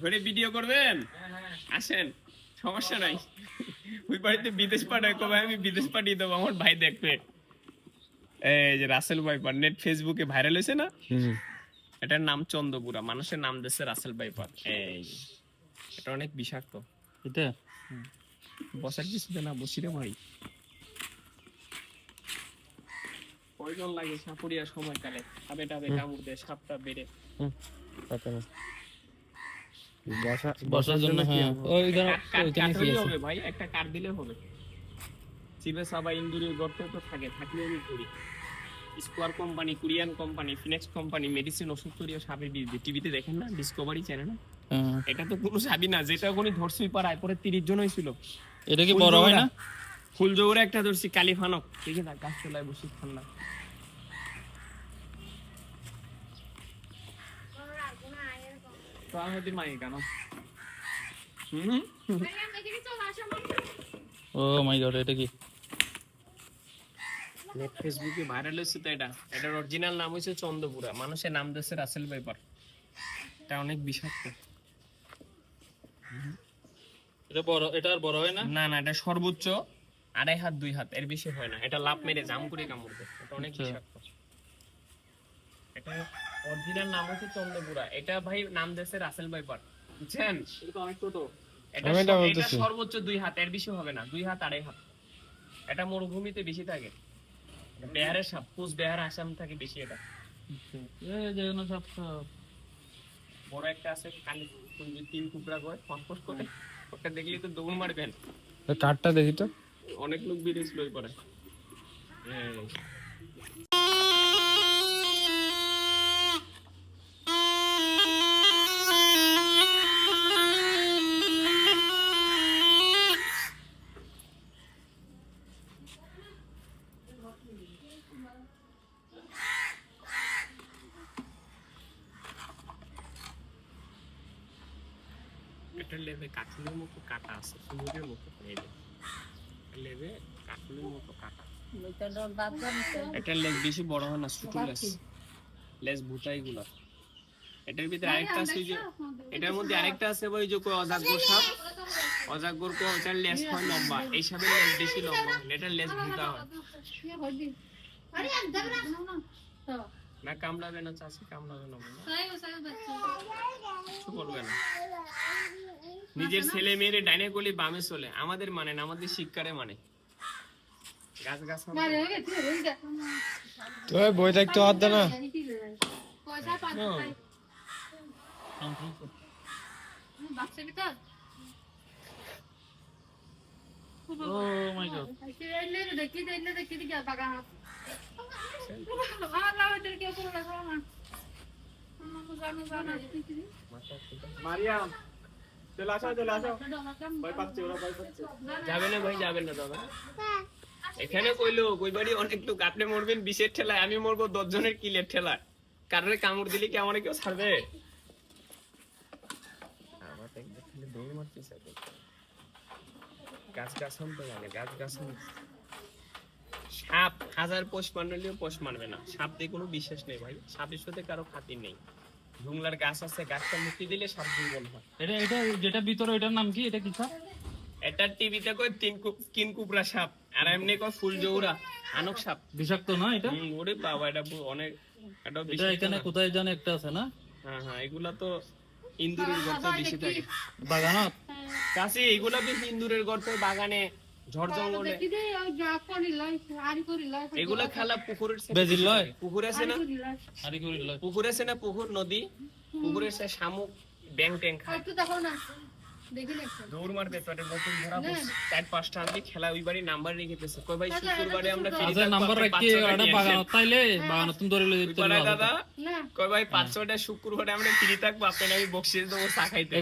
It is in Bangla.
ধরে ভিডিও করবেন? আসেন সমস্যা নাই। ওই বাড়িতে বিদেশ পাঠায় কবে আমি বিদেশ পাঠিয়ে দেবো? আমার ভাই দেখবে। এই যে রাসেল ভাইপার নেট ফেসবুকে ভাইরাল হয়েছে না? এটার নাম চন্দ্রপুরা মানুষের নাম দিচ্ছে রাসেল ভাইপার। এই এটা অনেক বিষাক্ত। এটা? বসার কিছু না বসি রে ভাই। কয়জন লাগে সাপুরিয়া সময়কালে খাবে টাবে কামড় দেয় সাপটা বেড়ে। বসার জন্য হ্যাঁ। ওই ধরো ওইখানে কি আছে ভাই একটা কাঠ দিলে হবে। চিবে সাবা ইন্দুরের গর্তে তো থাকে থাকলে আমি করি। Square company Korean company Finex company medicine ওষুধ তৈরি সাবের বিরুদ্ধে টিভিতে দেখেন না? Discovery channel. এটা তো কোনো সাবি না যেটা ওখানে ধরছুই পাড়ায় পরে তিরিশ জন হয়েছিল। এটা কি বড় হয় না? ফুল জোরে একটা ধরছি কালি ফানক। দেখে না গাছ চলায় বসে ঠান্ডা। তো আমাদের মাই কেন? হুম? ও মাই গড এটা কি? ফেসবুকে ভাইরাল হয়েছে তো এটা। এটার অরিজিনাল নাম হচ্ছে চন্দ্রপুরা। মানুষের নাম দিয়েছে রাসেল পেপার এটা অনেক বিষাক্ত। এটা বড় এটা আর বড় হয় না? না না এটা সর্বোচ্চ আড়াই হাত দুই হাত। এর বেশি হয় না। এটা লাভ মেরে জাম করে কামড়বে এটা অনেক আচ্ছা। বিষাক্ত। এটা অরিজিনাল নাম হচ্ছে চন্দ্রপুরা। এটা ভাই নাম দিয়েছে রাসেল পেপার বুঝছেন? এটা অনেক ছোট। এটা। সর্বোচ্চ দুই হাত এর বেশি হবে না। দুই হাত আড়াই হাত। এটা মরুভূমিতে বেশি থাকে। বেহারের সাপ পুষ বেহার আসাম থাকে বেশি এটা। এই যে সব সব। বড় একটা আছে কালি কুঞ্জি তিন টুকরা করে ফসফস করে। ওটা দেখলে তো দৌড় মারবেন। কাঠটা দেখি তো। অনেক লোক বেরিয়েছিল ওই পরে এই। এটা লেবে কাঠুলের মতো কাটা আছে কুমুরের মতো যে। লেবে কাঠুলের মতো কাটা এটা লেজ বেশি বড় হয় না ছোট লেজ লেজ ভুটাই গুলা এটার ভিতরে আরেকটা আছে ওই যে এটার মধ্যে আরেকটা আছে ওই যে কই অজাগ্য সাপ অজাগ্যর কো ওটার লেজ হয় লম্বা এই সাপের লেজ বেশি লম্বা হয় এটার লেজ ভুটা হয় না কামড়াবে না চাষি কামড়াবে না বলে। কিছু বলবে না। নিজের ছেলে মেয়েরে ডাইনে গলি বামে চলে আমাদের মানে না আমাদের শিক্ষারে মানে। গাছ গাছ তো বই দেখতে হাত না। ও। মাই গড। মারিয়াম চলে আসো চলে আসো। ভয় পাচ্ছে ওরা ভয় পাচ্ছে। যাবে না ভাই যাবেন না যাবে এখানে কইলো কই বাড়ি অনেক লোক আপনি মরবেন বিশের ঠেলায় আমি মরবো দশ জনের কিলের ঠেলায়। কারোর কামড় দিলে কি আমার কেউ ছাড়বে? আমার তো একদম খালি দৌড় মারতেছে। এখন। গাছ গাছন তো মানে গাছ গাছন সাপ হাজার পোষ মারলেও পোষ মারবে না। সাপ দিয়ে কোনো বিশ্বাস নেই ভাই। সাপের সাথে কারও খাতির নেই। জুংলার গাছ আছে গাছটা মুক্তি দিলে সাপ দুর্বল হয়। এটা এটা যেটা ভিতরে এটার নাম কি? এটা কি স্যার এটা টিভিতে কই তিন কু- তিন কুবরা সাপ আর এমনি কই ফুল জৌরা। আনক সাপ। বিষাক্ত না এটা? ওরে বাবা এটা অনেক এটা বিষাক্ত এখানে কোথায় জানে একটা আছে না? হ্যাঁ হ্যাঁ এগুলা তো ইন্দুরের গর্তে বেশি থাকে। বাগানত? চাষি এগুলা বেশি ইন্দুরের গর্তে বাগানে ঝড় এগুলা খেলা পুকুরের বেজিল লয়? পুকুর আছে না? আরে করি লয় পুকুর আছে না পুকুর? নদী? পুকুরের সে শামুক ব্যাং ট্যাং খায়। দৌড় মারবে পেটে নতুন ধরা চার পাঁচটা খেলা ওই বাড়ি নাম্বার রেখে দিয়েছে। কই ভাই শুক্রবারে আমরা ফ্রি আচ্ছা নাম্বার রাখি তাইলে তুমি ধরে লই দাদা? কই ভাই পাঁচ ছয়টা শুক্রবারে আমরা ফ্রি থাকব আপনার আমি বক্সিস দেবো চা খাইতে।